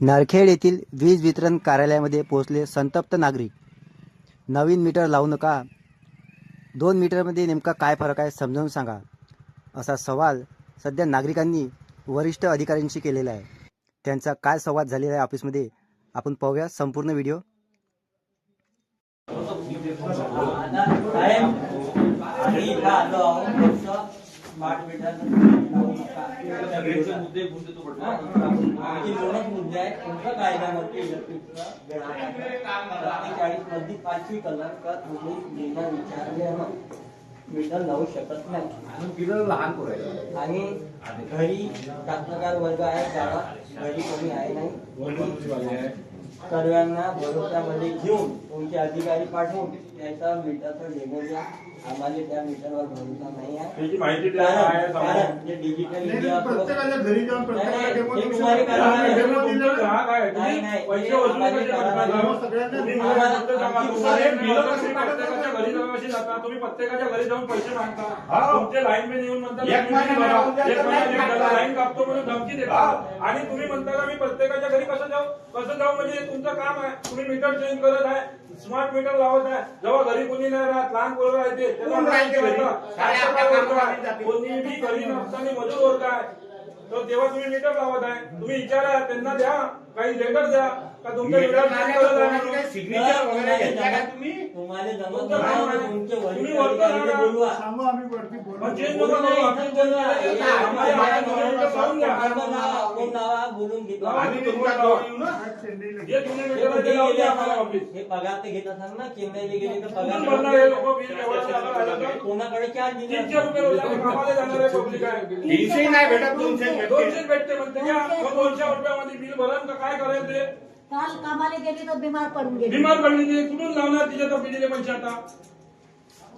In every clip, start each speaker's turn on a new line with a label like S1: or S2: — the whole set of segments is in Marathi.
S1: नारखेड येथील वीज वितरण कार्यालयामध्ये पोहोचले संतप्त नागरिक. नवीन मीटर लावू नका. दोन मीटरमध्ये नेमका काय फरक आहे समजावून सांगा. असा सवाल सध्या नागरिकांनी वरिष्ठ अधिकाऱ्यांशी केलेला आहे. त्यांचा काय संवाद झालेला आहे ऑफिसमध्ये आपण पाहूया संपूर्ण व्हिडिओ.
S2: स्मार्ट मीटर लावू नका. आमचे दोनच मुद्दे आहेत. तुमचा कायद्यामध्ये इलेक्ट्रिकचा सत्तेचाळीसमध्ये पाचवी कलर का तुम्ही बिना विचारल्यानं मीटर लावू शकत नाही.
S3: लहान पोरं
S2: आणि घरी कास्तकार वर्ग आहे शाळा घरी कोणी आहे नाही. सर्वांना भरोशामध्ये घेऊन तुमचे अधिकारी पाठवून त्याचा मीटरचा डेमो द्या. आम्हाला त्या मीटरवर भरोसा नाही आहे
S3: त्याची माहिती द्या,
S2: कारण
S3: काय आहे समोर.
S2: कारण जे डिजिटल
S4: नाही,
S2: इंडिया
S4: नाही, प्रत्येकाच्या घरी जाऊन प्रत्येकाला
S2: नाही,
S4: डेमो
S2: नाही,
S4: देऊ
S2: हे तुम्हाला
S4: शकतो.
S2: करावं लागेल.
S4: डेमो दिला
S3: तुमचं ग्राहक आहे. तुम्ही
S2: नाही, नाही,
S3: पैसे
S2: हे
S3: वसूल
S2: आम्हाला
S3: कसे
S2: करावं
S3: करता?
S2: लागेल.
S4: सगळ्यांना
S3: तुम्ही
S4: दिलं.
S3: मला फक्त सांगा,
S2: आमची
S3: तुम्हाला
S4: साहेब,
S3: बिलं
S4: बिलं
S3: कशी
S4: कशी
S3: प्रत्येकाच्या घरी जाऊन कशी जाता? तुम्ही प्रत्येकाच्या घरी जाऊन पैसे मागता. तुमचे लाईन मॅन येऊन म्हणतात
S4: एक
S3: तुम्ही
S4: महिना
S3: भरा.
S4: राहून द्या,
S3: एक
S4: तर
S3: महिना
S4: लाईन
S3: लेट झाला,
S4: काढा.
S3: लाईन कापतो म्हणून धमकी देता. आणि तुम्ही म्हणता का मी प्रत्येकाच्या घरी कसं जाऊ कसं जाऊ म्हणजे तुमचं काम आहे तुम्ही मीटर चेंज करत आहे स्मार्ट मीटर लावत आहे जेव्हा घरी कोणी नाही राहत लहान पोरं राहते
S4: कोण राहते घरी?
S3: काय
S4: सारे आपल्या
S3: प्रकार
S4: कामाला
S3: होत आहे?
S4: जाते.
S3: कोणी बी घरी नसताना मजूर आहे तर तेव्हा तुम्ही मीटर लावत आहे तुम्ही विचारा त्यांना द्या काही लेटर द्या का तुमच्या
S4: मीटर
S3: मीटर
S4: लावण्याचं
S3: करत आहे
S4: कोणाचं
S3: म्हणून.
S4: काही सिग्नेचर वगैरे घेतला का तुम्ही
S2: तुम्हाला जमत
S3: तुमचं काय
S2: नाही
S3: म्हणे?
S2: तर तुमचे
S3: तुम्ही
S2: वरिष्ठ
S3: वरती
S2: अधिकारी
S3: राहा.
S2: बोलवा
S4: सांगू आम्ही वरती बोलू.
S3: मग चेंज
S2: बोलू
S3: नका
S2: नाही,
S3: करू.
S2: इथं
S3: आपण
S2: बोलवा.
S3: चेंज
S2: इथं
S3: केलं.
S2: आम्हाला
S3: आम्हाला
S2: आम्हाला
S3: मीटर लावून द्या.
S2: फोन लावा, फोन लावा, बोलून घेतो
S3: लावा.
S4: आम्ही तुमच्या जवळ येऊ ना आज चेन्नईला
S3: जे जुने
S2: हे
S3: आम्हाला? ऑफिस
S2: हे पगार ते घेत असाल ना चेन्नईला गेले तर
S3: कुठून
S2: पगार
S3: भरणार हे लोक बिल एवढं लागलं राहिलं तर?
S2: कोणाकडे चार
S3: तीनशे रुपये रोजाने कामाला जाणारे पब्लिक आहे
S4: तीनशे नाही भेटत दोनशे भेटते.
S3: दोनशे भेटते म्हणते मग दोनशे रुपयामध्ये बिल भरण का काय करेल ते?
S5: काल कामाला गेली तर बिमार पडून गेली.
S3: बिमार पडली कुठून लावणार तिच्या तब्येतीले पैसे आता?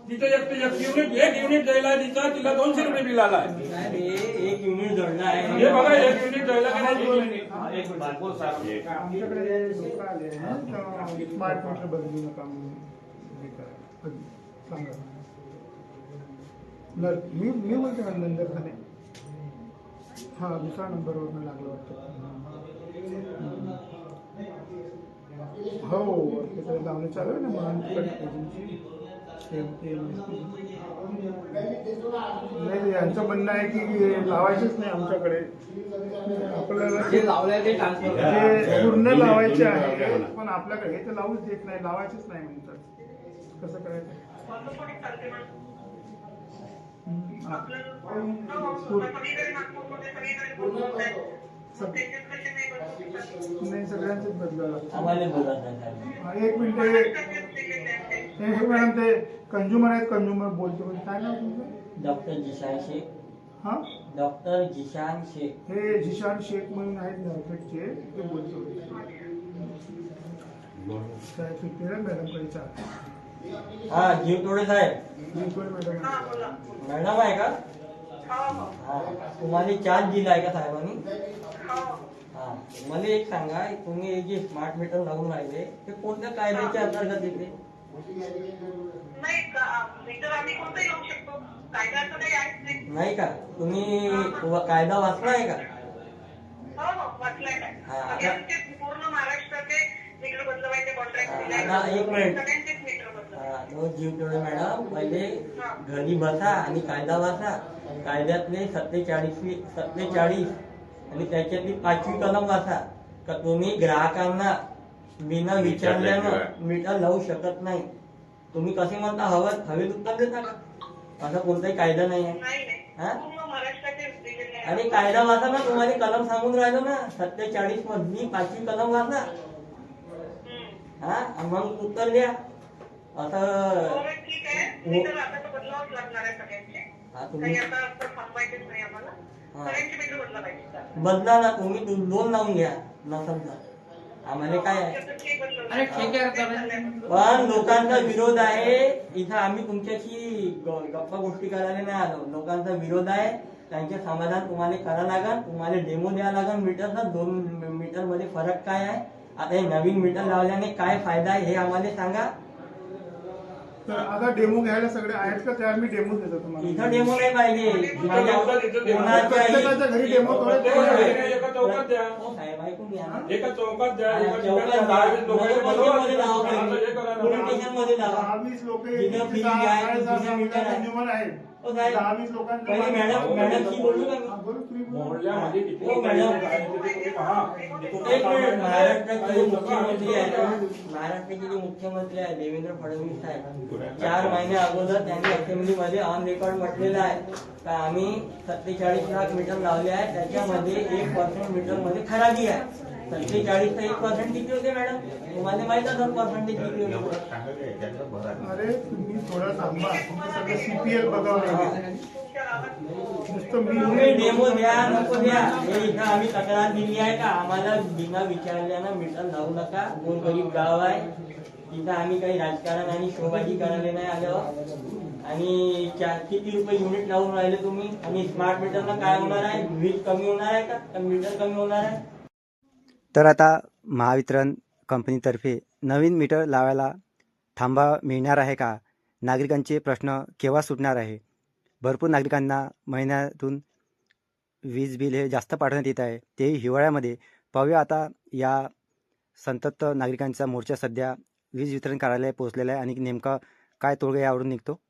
S3: तिथे एक एक युनिट एक युनिट जायला तिचा तिला दोनशे रुपये बिल
S2: हे एक युनिट
S3: हे बघा एक युनिट का नाही
S4: आमच्याकडे लोक आले आहेत, स्मार्ट मीटर बदलू नका म्हणून हे करा. सांगा नर- मी मी बोलतो ना नंतर खाने हा दुसरा नंबरवरून लागलं वाटतं. हो लावणे चालू आहे ना नाही यांचं म्हणणं आहे की लावायचेच नाही आमच्याकडे. आपल्याला
S6: जे लावलंय ते ट्रान्सफर
S4: पूर्ण लावायचे आहे पण आपल्याकडे हे तर लावूच देत नाही लावायचेच नाही म्हणतात. कसं करायचं? सगळ्यांचेच बदलावं लागतं. हा, एक मिनिट हे- हे हे मॅडम ते कंझ्युमर आहेत कंझ्युमर बोलतो पण काय नाव तुमचं?
S2: डॉक्टर जिशान शेख.
S4: हा?
S2: डॉक्टर जिशान शेख.
S4: हे जिशान शेख म्हणून आहेत नारखेडचे ते बोलतो. काय सुट्टी ना मॅडमकडे चाल
S2: हा जीव तोडे साहेब.
S4: मॅडम
S2: मॅडम आहे का? हा तुम्हाला चार्ज दिला आहे का साहेबांनी? हा. मला एक सांगा तुम्ही जे स्मार्ट मीटर लावून राहिले. ते कोणत्या कायद्याच्या अंतर्गत येते
S7: नाही का? मीटर आम्ही कोणतं लावू शकतो? कायद्याचं काही आहेच नाही.
S2: नाही का? तुम्ही व- कायदा वाचला आहे का?
S7: हो हो वाचलाय काय
S2: हा,
S7: म्हणजे
S2: आता-
S7: आमचे पूर्ण महाराष्ट्राचे मीटर बदलवायचे कॉन्ट्रॅक्ट
S2: हा,
S7: दिले
S2: आता एक मिनिट.
S7: सगळ्यांचेच मीटर बदलवायचे.
S2: हा, तो जीव तोडे मॅडम पहिले घरी बसा आणि कायदा वाचा. कायद्यातले सत्तेचाळीस सत्तेचाळीस आणि त्याच्यातली पाचवी कलम वाचा. का तुम्ही ग्राहकांना बिना विचारल्यानं मीटर लावू शकत नाही. तुम्ही कसे म्हणता हवं हवेत उत्तर देता का? असा कोणताही कायदा नाही आहे. हा? आणि कायदा वाचा ना तुम्हाला कलम सांगून राहिलो ना सत्तेचाळीस मधली पाचवी कलम वाचा. हा? मग उत्तर द्या. असं
S7: हो,
S2: तुम्ही
S7: आता तर थांबायचेच नाही आम्हाला. सगळ्यांचे मीटर बदला पाहिजे.
S2: बदला ना तुम्ही दोन लावून घ्या. नसेल तर आम्हाला काय आहे?
S6: अरे ठीक आहे
S2: पण लोकांचा विरोध आहे. इथं आम्ही तुमच्याशी ग- गप्पा गोष्टी करायला नाही आलो. लोकांचा विरोध आहे. त्यांचे समाधान तुम्हाला करा लागल. तुम्हाला डेमो द्यावा लागल. मीटरचा दोन मीटरमध्ये फरक काय आहे? आता हे नवीन मीटर लावल्याने काय फायदा आहे हे आम्हाला सांगा.
S4: तर आता डेमो घ्यायला सगळे आहेत का? त्या मी डेमो देतो तुम्हाला.
S2: इथं डेमो नाही पाहिजे.
S4: प्रत्येकाच्या घरी डेमो थोडे
S3: एका चौकात द्या.
S2: हो साहेब साहेब ऐकून घ्या. ना
S3: एका चौकात द्या. एका ठिकाणी
S2: चौकात
S3: दहा वीस लोकांचे बोलवा.
S2: मध्ये लावा
S3: असं हे करा ना.
S2: पोलीस स्टेशनमध्ये लावा
S4: लोक
S2: आहे मीटर आहे.
S4: आहेत.
S2: हो साहेब
S4: दहावीस लोकांचं
S2: पहिले मॅडम मॅडमशी बोलू का मी
S4: हा, बोलू तुम्ही बोला.
S3: मोहल्ल्यामध्ये किती
S2: हो,
S3: लोक
S2: मॅडम.
S3: आहेत ते तुम्ही पहा. ते तुमचं
S2: एक
S3: काम
S2: मिनिट
S3: आहे.
S2: महाराष्ट्राचे जे मुख्यमंत्री आहेत
S3: लोकं-
S2: महाराष्ट्राचे जे मुख्यमंत्री आहेत देवेंद्र फडणवीस साहेब चार महिन्या अगोदर त्यांनी असेंब्लीमध्ये ऑन रेकॉर्ड म्हटलेलं आहे का आम्ही सत्तेचाळीस लाख मीटर लावले आहे त्याच्यामध्ये एक पर्सेंट मीटरमध्ये खराबी आहे सत्तेचाळीस एक पर्सेंट किती होते मॅडम तुम्हाला माहीत असेल पर्सेंटेज किती होते
S4: अरे तुम्ही थोडं थांबा. तुमचं सगळं सीपीएल बघावं लागेल.
S7: तुमच्या गावात
S4: नुसतं मी
S2: तुम्ही डेमो द्या नको द्या. हे इथं आम्ही तक्रार दिली आहे का? आम्हाला बिना विचारल्यानं मीटर लावू नका. कोण गरीब गाव आहे इथं आम्ही काही राजकारण आणि शोबाजी करायला नाही आलो. आणि चा- किती रुपये युनिट लावून राहिले तुम्ही? आणि स्मार्ट मीटरनं काय होणार आहे? वीज कमी होणार आहे का? का मीटर कमी होणार आहे.
S1: तर आता महावितरण कंपनीतर्फे नवीन मीटर लावायला थांबा मिळणार आहे का? नागरिकांचे प्रश्न केव्हा सुटणार आहे? भरपूर नागरिकांना महिन्यातून वीज बिल हे जास्त पाठवण्यात येत आहे. तेही हिवाळ्यामध्ये. पाहूया आता या संतप्त नागरिकांचा मोर्चा सध्या वीज वितरण कार्यालय पोहोचलेला आहे. आणि नेमका काय तोडगा यावरून निघतो?